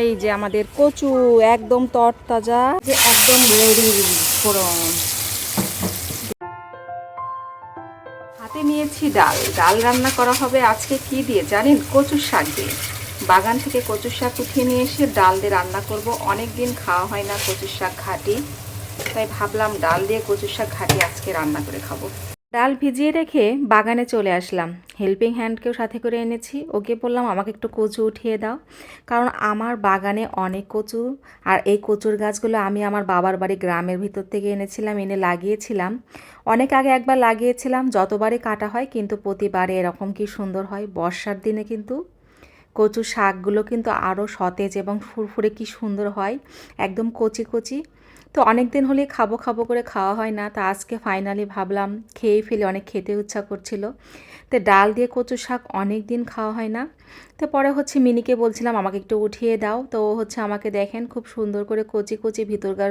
এই যে আমাদের কচু, একদম তরতাজা, যে একদম রেডি হাতে নিয়েছি ডাল। ডাল রান্না করা হবে আজকে কি দিয়ে? জানেন, কচুর শাক দিয়ে। বাগান থেকে কচুর শাক উঠিয়ে নিয়ে এসে ডাল দিয়ে রান্না করব। অনেক দিন খাওয়া হয় না কচুর শাক ঘাটি তাই ভাবলাম ডাল দিয়ে কচুর শাক ঘাটি আজকে রান্না করে খাব। ডাল ভিজিয়ে রেখে বাগানে চলে আসলাম। হেল্পিং হ্যান্ডকেও সাথে করে এনেছি। ওকে বললাম, আমাকে একটু কচু উঠিয়ে দাও। কারণ আমার বাগানে অনেক কচু, আর এই কচুর গাছগুলো আমি আমার বাবার বাড়ি গ্রামের ভিতর থেকে এনেছিলাম, এনে লাগিয়েছিলাম। অনেক আগে একবার লাগিয়েছিলাম, যতবারই কাটা হয় কিন্তু প্রতিবারে এরকম কি সুন্দর হয়। বর্ষার দিনে কিন্তু কচু শাকগুলো কিন্তু আরও সতেজ এবং ফুরফুরে কি সুন্দর হয়। একদম কচি কচি। তো অনেক দিন হলেই খাব খাব করে খাওয়া হয় না। তা আজকে ফাইনালি ভাবলাম খেয়ে ফেলে অনেক খেতে ইচ্ছা করছিল। তো ডাল দিয়ে কচু শাক অনেক দিন খাওয়া হয় না। তো পরে হচ্ছে মিনিকে বলছিলাম আমাকে একটু উঠিয়ে দাও। তো ও হচ্ছে আমাকে দেখেন খুব সুন্দর করে কচি কচি ভিতরকার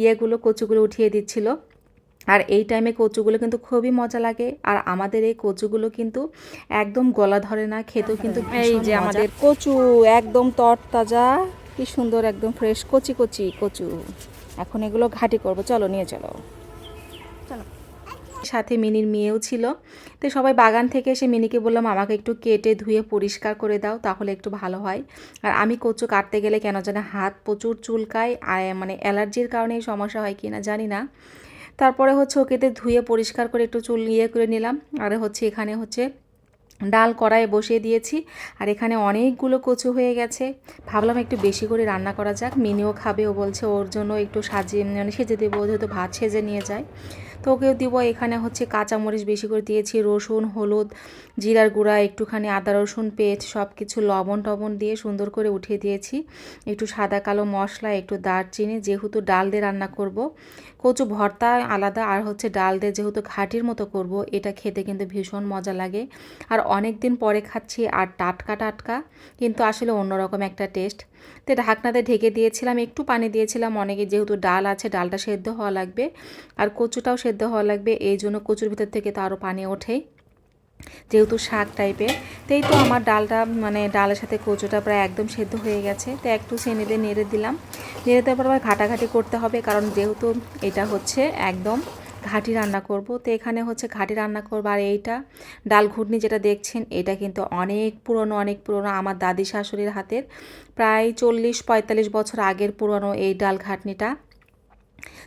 ইয়েগুলো কচুগুলো উঠিয়ে দিচ্ছিল। আর এই টাইমে কচুগুলো কিন্তু খুবই মজা লাগে। আর আমাদের এই কচুগুলো কিন্তু একদম গলা ধরে না খেতেও কিন্তু এই যে আমাদের কচু একদম তরতাজা কি সুন্দর একদম ফ্রেশ কচি কচি কচু। এখন এগুলো ঘাটি করব। চলো, নিয়ে চলো। চলো। সাথে মিনির মেয়েও ছিল। তো সবাই বাগান থেকে এসে মিনিকে বললাম, আমাকে একটু কেটে ধুয়ে পরিষ্কার করে দাও, তাহলে একটু ভালো হয়। আর আমি কচু কাটতে গেলে কেন জানি হাত প্রচুর চুলকায়, আর মানে অ্যালার্জির কারণে সমস্যা হয় কি না জানি না। তারপরে হচ্ছে ওকেতে ধুয়ে পরিষ্কার করে একটু চুল ইয়ে করে নিলাম। আর হচ্ছে এখানে হচ্ছে ডাল কড়াইয়ে বসিয়ে দিয়েছি আর এখানে অনেকগুলো কচু হয়ে গেছে। ভাবলাম একটু বেশি করে রান্না করা যাক। মিনিও খাবে, ও বলছে ওর জন্য একটু সাজিয়ে মানে সেজে দেবো, যেহেতু ভাত সেজে নিয়ে যায়। তো ওকেও দিব, এখানে হচ্ছে কাঁচামরিচ বেশি করে দিয়েছি, রসুন, হলুদ, জিরার গুঁড়া, একটুখানি আদা, রসুন পেস্ট সব কিছু লবণ টবণ দিয়ে সুন্দর করে উঠিয়ে দিয়েছি। একটু সাদা কালো মশলা, একটু দারচিনি, যেহেতু ডাল দিয়ে রান্না করব। কচু ভর্তা আলাদা, আর হচ্ছে ডাল দিয়ে যেহেতু ঘাটির মতো করব, এটা খেতে কিন্তু ভীষণ মজা লাগে। আর অনেক দিন পরে খাচ্ছি আর টাটকা টাটকা, কিন্তু আসলে অন্যরকম একটা টেস্ট। তো ঢাকনাতে ঢেকে দিয়েছিলাম, একটু পানি দিয়েছিলাম অনেকে, যেহেতু ডাল আছে, ডালটা সেদ্ধ হওয়া লাগবে। আর কচুটাও হওয়া লাগবে, এই জন্য কচুর ভিতর থেকে তো আরও পানি ওঠেই যেহেতু শাক টাইপের তাই তো আমার ডালটা মানে ডালের সাথে কচুটা প্রায় একদম সেদ্ধ হয়ে গেছে। তো একটু চেনে দিয়ে নেড়ে দিলাম। নেড়ে দেওয়ার পর আবার ঘাটাঘাটি করতে হবে, কারণ যেহেতু এটা হচ্ছে একদম ঘাটি রান্না করব। তো এখানে হচ্ছে ঘাটি রান্না করব, আর এইটা ডাল ঘুটনি যেটা দেখছেন, এটা কিন্তু অনেক পুরনো অনেক পুরনো, আমার দাদি শাশুড়ির হাতের। প্রায় চল্লিশ পঁয়তাল্লিশ বছর আগের পুরনো এই ডাল ঘাটনিটা।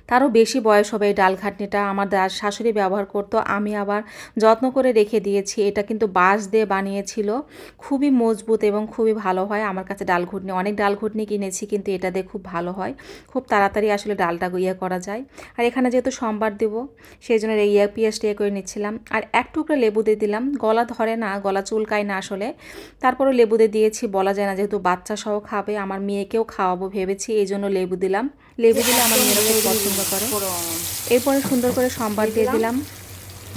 তারও বেশি বয়স হবে এই ডাল ঘাটনিটা আমার শাশুড়ি ব্যবহার করতো, আমি আবার যত্ন করে রেখে দিয়েছি। এটা কিন্তু বাঁশ দিয়ে বানিয়েছিল। খুবই মজবুত এবং খুবই ভালো হয়। আমার কাছে ডাল ঘুটনি অনেক ডাল ঘুটনি কিনেছি কিন্তু এটা দিয়ে খুব ভালো হয়। খুব তাড়াতাড়ি আসলে ডালটা ইয়ে করা যায়। আর এখানে যেহেতু সোমবার দেবো সেই জন্য ইয়ে পেঁয়াজটা ইয়ে করে নিচ্ছিলাম। আর এক টুকরা লেবু দিয়ে দিলাম। গলা ধরে না, গলা চুলকায় না আসলে। তারপরে লেবু দিয়ে দিয়েছি। বলা যায় না যেহেতু বাচ্চা সহ খাবে, আমার মেয়েকেও খাওয়াবো ভেবেছি এই জন্য লেবু দিলাম। লেবু দিলে আমার মেয়েরা খুব পছন্দ করে। এরপরে সুন্দর করে সম্বাদ দিয়ে দিলাম।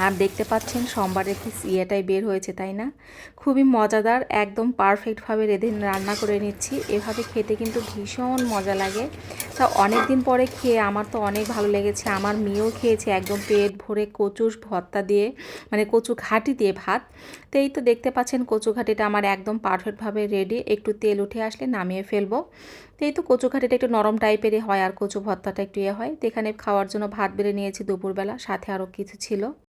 আর দেখতে পাচ্ছেন সোমবারের কি ইয়েটাই বের হয়েছে, তাই না? খুবই মজাদার, একদম পারফেক্টভাবে রেঁধে রান্না করে নিচ্ছি। এভাবে খেতে কিন্তু ভীষণ মজা লাগে। তা অনেক দিন পরে খেয়ে আমার তো অনেক ভালো লেগেছে। আমার মেয়েও খেয়েছে একদম পেট ভরে কচুর ভর্তা দিয়ে মানে কচু ঘাটি দিয়ে ভাত। তো এই তো দেখতে পাচ্ছেন কচু ঘাটিটা আমার একদম পারফেক্টভাবে রেডি একটু তেল উঠে আসলে নামিয়ে ফেলব। তো এই তো কচু ঘাটিটা একটু নরম টাইপেরই হয় আর কচু ভর্তাটা একটু ইয়ে হয়। তো এখানে খাওয়ার জন্য ভাত বেড়ে নিয়েছি দুপুরবেলা, সাথে আরও কিছু ছিল।